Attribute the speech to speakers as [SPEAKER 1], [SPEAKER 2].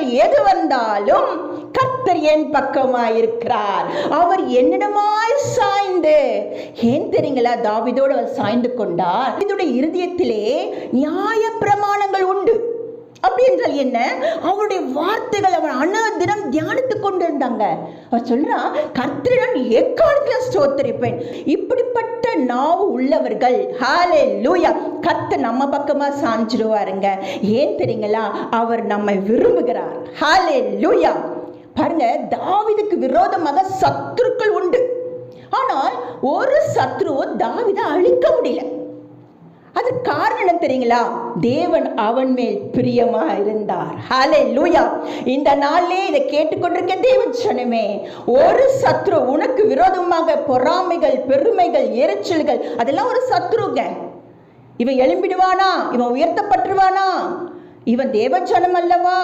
[SPEAKER 1] பிரமாணங்கள் எது வந்தாலும் கர்த்தர் என் பக்கமாயிருக்கிறார். அவர் என்னிடமாய் சாய்ந்து ஏன் தெரியுங்களா? தாவிதோடு அவர் சாய்ந்து கொண்டார். இதோட இருதயத்திலே நியாய பிரமாணங்கள் உண்டு. அப்படி என்றால் என்ன? அவருடைய வார்த்தைகள் அவன் அனதினம் தினம் கொண்டிருந்தாங்க. அவர் சொல்றான் கர்த்தரிடம் எக்காலத்தில் ஸ்தோத்தரிப்பேன். இப்படிப்பட்ட நாவு உள்ளவர்கள் ஹாலே லூயா கர்த்தர் நம்ம பக்கமா சாஞ்சிடுவாருங்க ஏன் தெரியுங்களா? அவர் நம்மை விரும்புகிறார். ஹாலே லூயா பாருங்க தாவிதுக்கு விரோதமாக சத்துருக்கள் உண்டு. ஆனால் ஒரு சத்ருவோ தாவிதை அழிக்க முடியல. அது காரணம் தெரியுங்களா? தேவன் அவன் மேல் பிரியமா இருந்தார் ஹாலே லூயா இந்த நாளிலே இதை கேட்டுக்கொண்டிருக்க தேவன் சொன்னமே ஒரு சத்ரு உனக்கு விரோதமாக பொறாமைகள் பெருமைகள் எரிச்சல்கள் அதெல்லாம் ஒரு சத்ருங்க. இவன் எழும்பிடுவானா? இவன் உயர்த்தப்பட்டுருவானா? இவன் தேவச்சனம் அல்லவா